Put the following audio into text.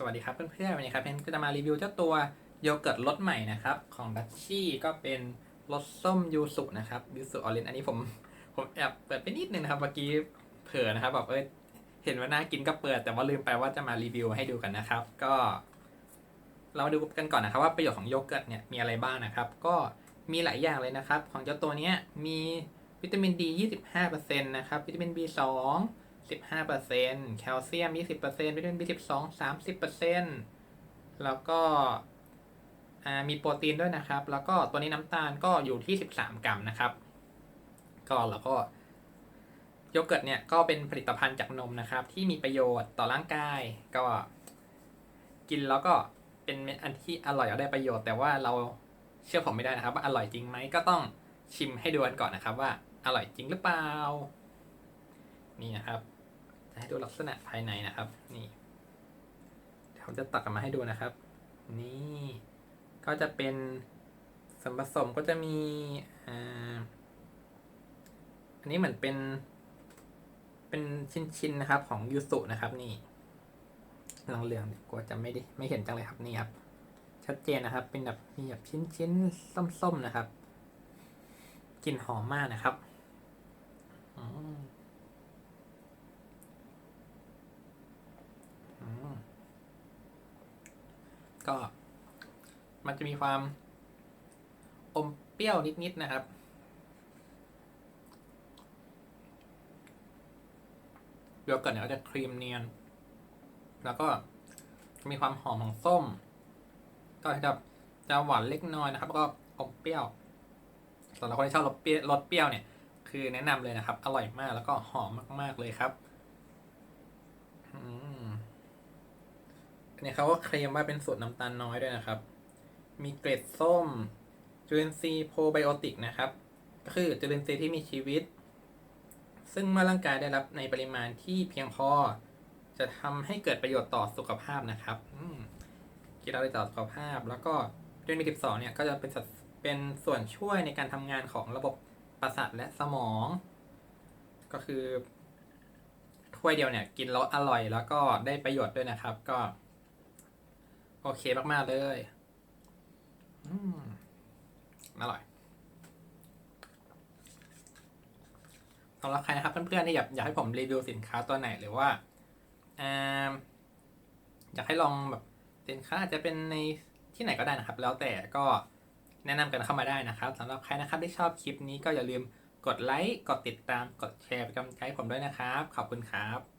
สวัสดีครับเพื่อนๆวันนี้ครับเพนก็จะมารีวิวเจ้าตัวโยเกิร์ตรสใหม่นะครับ ของดัชชี่ก็เป็นรสส้มยูสุนะครับยูสุออเรนอันนี้ผมผมแอบเปิดไปนิดนึงนะครับเมื่อกี้เผลอนะครับแบบเอ้ยเห็นว่าน่ากินก็เปิด แต่ว่าลืมไปว่าจะมารีวิวให้ดูกันนะครับ ก็ เรามาดูกันก่อนนะครับ ว่าประโยชน์ของโยเกิร์ตเนี่ยมีอะไรบ้างนะครับ ก็มีหลายอย่างเลยนะครับ ของเจ้าตัวเนี้ยมีวิตามินดี25%นะครับวิตามิน B2 15%แคลเซียม 20%วิตามิน B12 30%แล้วก็มีโปรตีนด้วยนะครับ แล้วก็ตัวนี้น้ำตาลก็อยู่ที่ 13 กรัมนะครับ ก็แล้วก็โยเกิร์ตเนี่ยก็เป็นผลิตภัณฑ์จากนมนะครับ ที่มีประโยชน์ต่อร่างกาย ก็กินแล้วก็เป็นอันที่อร่อยเอาได้ประโยชน์ แต่ว่าเราเชื่อผมไม่ได้นะครับ ว่าอร่อยจริงไหมก็ต้องชิมให้ดูกันก่อนนะครับ ว่าอร่อยจริงหรือเปล่า นี่นะครับ ให้ดูลักษณะภายในนะครับ นี่เดี๋ยวผมจะตักออกมาให้ดูนะครับ นี่ก็จะเป็นส่วนผสมก็จะมีอันนี้เหมือนเป็น เป็นชิ้นๆนะครับของยูสุนะครับ นี่ลองเหลืองๆกลัวจะไม่ได้ไม่เห็นจังเลยครับนี่ครับชัดเจนนะครับ เป็นแบบมีแบบชิ้นๆส้มๆนะครับกลิ่นหอมมากนะครับ อืม อืม ก็ มันจะมีความอมเปรี้ยวนิดๆนะครับโยเกิร์ตเนี่ยก็จะครีมเนียน แล้วก็มีความหอมของส้ม ก็จะจะหวานเล็กน้อยนะครับแล้วก็อมเปรี้ยวสำหรับคนที่ชอบรสเปรี้ยวรสเปรี้ยวเนี่ย คือแนะนำเลยนะครับ อร่อยมากแล้วก็หอมมาก ๆเลยครับ อืม อันนี้เขาก็เคลมว่าเป็นสูตรน้ำตาลน้อยด้วยนะครับ มีเกรดส้มจุลินทรีย์โปรไบโอติกนะครับ ก็คือจุลินทรีย์ที่มีชีวิต ซึ่งเมื่อร่างกายได้รับในปริมาณที่เพียงพอ จะทำให้เกิดประโยชน์ต่อสุขภาพนะครับกินอะไรต่อสุขภาพ แล้วก็จุลินทรีย์12เนี่ยก็จะเป็นสัดเป็นส่วนช่วยในการทำงานของระบบประสาทและสมอง ก็คือถ้วยเดียวเนี่ยกินแล้วอร่อยแล้วก็ได้ประโยชน์ด้วยนะครับ ก็ โอเคมาก ๆ เลยอืมอร่อยสำหรับใครนะครับ เพื่อนๆที่อยากอยากให้ผมรีวิวสินค้าตัวไหนหรือว่าอ่าอยากให้ลองแบบสินค้าอาจจะเป็นในที่ไหนก็ได้นะครับ แล้วแต่ก็แนะนำกันเข้ามาได้นะครับสำหรับใครนะครับที่ชอบคลิปนี้ก็อย่าลืมกดไลค์ กดติดตาม กดแชร์เป็นกำลังใจผมด้วยนะครับ ขอบคุณครับ